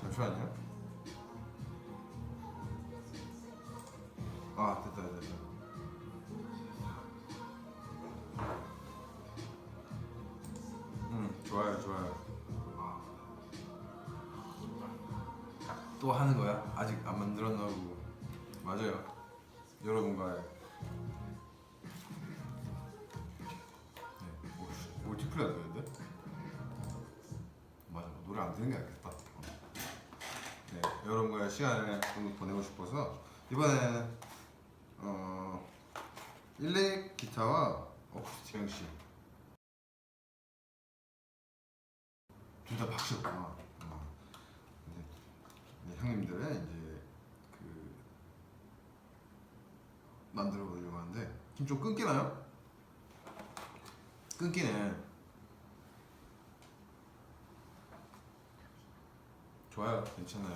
잠시만요. 아 됐다 됐다. 음 좋아요 좋아요. 또 하는 거야? 아직 안 만들었나고 맞아요. 여러분과의 안 듣는 게 낫겠다. 네, 여러분과의 시간을 좀 보내고 싶어서 이번에는 어 일렉 기타와 어쿠스틱 형식 둘다 박씨였구나. 어. 형님들은 이제 그 만들어 보려고 하는데 지금 좀 끊기나요? 끊기네. 좋아요, 괜찮아요.